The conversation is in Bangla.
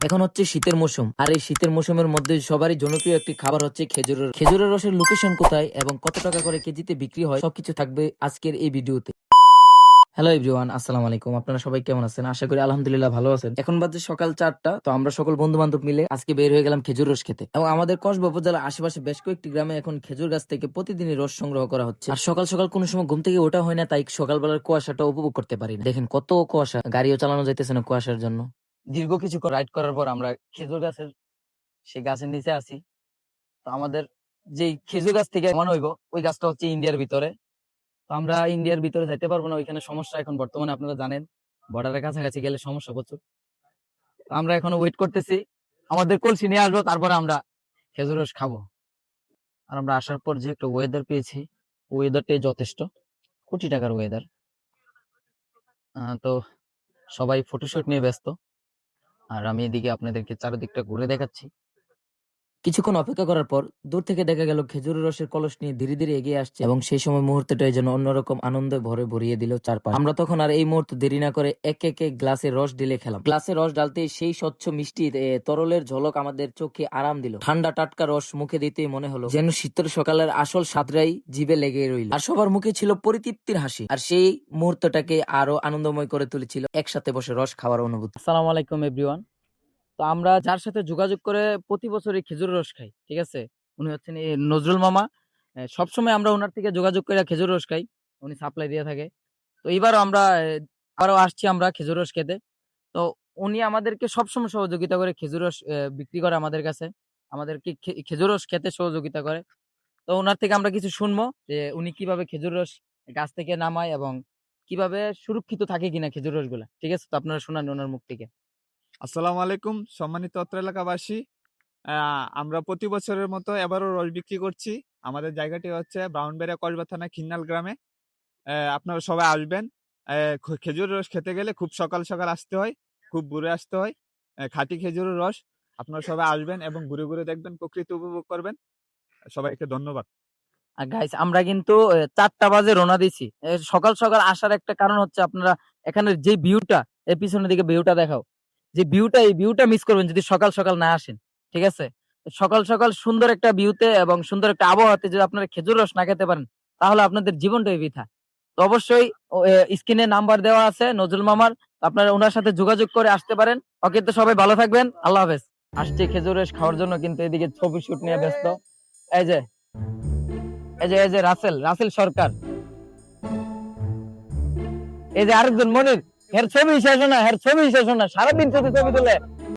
এখন হচ্ছে শীতের মৌসুম। আর এই শীতের মৌসুমের মধ্যে সবারই জনপ্রিয় একটি খাবার হচ্ছে খেজুরের খেজুরের রসের লোকেশন কোথায় এবং কত টাকা করে কেজিতে বিক্রি হয়, সবকিছু থাকবে আজকের এই ভিডিওতে। হ্যালো এভরিওয়ান আসসালামু আলাইকুম। আপনারা সবাই কেমন আছেন? আশা করি আলহামদুলিল্লাহ ভালো আছেন। এখন বাজে সকাল চারটা, তো আমরা সকল বন্ধু বান্ধব মিলে আজকে বের হয়ে গেলাম খেজুর রস খেতে। এবং আমাদের কসবা উপজেলার আশেপাশে বেশ কয়েকটি গ্রামে এখন খেজুর গাছ থেকে প্রতিদিনই রস সংগ্রহ করা হচ্ছে। আর সকাল সকাল কোনো সময় ঘুম থেকে ওঠা হয় না, তাই সকালবেলার কুয়াশাটা উপভোগ করতে পারি না। দেখেন কত কুয়াশা। গাড়িও চালানো যাইতেছে না কুয়াশার জন্য। দীর্ঘ কিছু রাইড করার পর আমরা খেজুর গাছের সেই গাছের নিচে আছি। তো আমাদের যেই খেজুর গাছ থেকে মনে হইব, ওই গাছটা হচ্ছে ইন্ডিয়ার ভিতরে। তো আমরা ইন্ডিয়ার ভিতরে যেতে পারব না, ওইখানে সমস্যা এখন বর্তমানে আপনারা জানেন। বর্ডারের কাছাকাছি গেলে সমস্যা প্রচুর। তো আমরা এখনও ওয়েট করতেছি। আমাদের কলসি নিয়ে আসব, তারপরে আমরা খেজুর রস খাব। আর আমরা আসার পর যে একটা ওয়েদার পেয়েছি ওয়েদারটাই যথেষ্ট। কোটি টাকার ওয়েদার তো সবাই ফটোশুট নিয়ে ব্যস্ত। আর আমি এদিকে আপনাদেরকে চারিদিকটা ঘুরে দেখাচ্ছি। কিছুক্ষণ অপেক্ষা করার পর দূর থেকে দেখা গেল খেজুরের রসের কলস নিয়ে ধীরে ধীরে এগিয়ে আসছে এবং সেই সময় মুহূর্তটাই যেন অন্যরকম আনন্দে ভরে ভরিয়ে দিল চারপাশ। আমরা তখন আর এই মুহূর্তে দেরি না করে এক এক গ্লাসে রস ঢেলে খেলাম। গ্লাসে রস ডালতে সেই স্বচ্ছ মিষ্টি তরলের ঝলক আমাদের চোখে আরাম দিল। ঠান্ডা টাটকা রস মুখে দিতেই মনে হলো যেন শীতের সকালের আসল সাদরাই জিভে লেগে রইল। আর সবার মুখে ছিল পরিতৃপ্তির হাসি। আর সেই মুহূর্তটাকে আরও আনন্দময় করে তুলেছিল একসাথে বসে রস খাওয়ার অনুভূতি। আসসালামু আলাইকুম এভরিওয়ান তো আমরা যার সাথে যোগাযোগ করে প্রতি বছরই খেজুর রস খাই ঠিক আছে? উনি হচ্ছেন এই নজরুল মামা। সবসময় আমরা ওনার থেকে যোগাযোগ করে খেজুর রস খাই উনি সাপ্লাই দিয়ে থাকে। তো এইবারও আমরা এ, আবারও আসছি আমরা খেজুর রস খেতে। তো উনি আমাদেরকে সবসময় সহযোগিতা করে খেজুর রস বিক্রি করে আমাদের কাছে। আমাদেরকে খেজুর রস খেতে সহযোগিতা করে। তো ওনার থেকে আমরা কিছু শুনব যে উনি কীভাবে খেজুর রস গাছ থেকে নামায় এবং কীভাবে সুরক্ষিত থাকে কিনা খেজুর রসগুলা ঠিক আছে? তো আপনারা শোনান ওনার মুখ থেকে। আসসালামু আলাইকুম। সম্মানিত অত্র এলাকাবাসী আমরা প্রতি বছরের মতো এবারও রস বিক্রি করছি। আমাদের জায়গাটি হচ্ছে ব্রাউনবেড়িয়া কসবা থানা খিন্নাল গ্রামে। আপনারা সবাই আসবেন। খেজুর রস খেতে গেলে খুব সকাল সকাল আসতে হয়, খুব ঘুরে আসতে হয়। খাঁটি খেজুরের রস, আপনারা সবাই আসবেন এবং ঘুরে ঘুরে দেখবেন, প্রকৃতি উপভোগ করবেন। সবাইকে ধন্যবাদ। গাইস আমরা কিন্তু চারটা বাজে রোনা দিছি সকাল সকাল আসার একটা কারণ হচ্ছে আপনারা এখানে যে ভিউটা এর পিছনের দিকে ভিউটা দেখাও। যে ভিউটা এই ভিউটা মিস করবেন যদি সকাল সকাল না আসেন, ঠিক আছে? সকাল সকাল সুন্দর একটা ভিউতে এবং সুন্দর একটা আবহাওয়াতে যদি আপনারা খেজুর রস না খেতে পারেন, তাহলে আপনাদের জীবনটাই বৃথা। তো অবশ্যই স্ক্রিনে নাম্বার দেওয়া আছে, নজরুল মামার, আপনারা ওনার সাথে যোগাযোগ করে আসতে পারেন। ওকে তো সবাই ভালো থাকবেন, আল্লাহ হাফেজ। আসছে খেজুর রস খাওয়ার জন্য, কিন্তু এদিকে ছবি শুট নিয়ে ব্যস্ত। এই যে এই যে এই যে, রাসেল রাসেল সরকার। এই যে আরেকজন, মনির। হের ছবি শেষ না হের ছবি শেষ না সারাদিন ছবি ছবি তুলে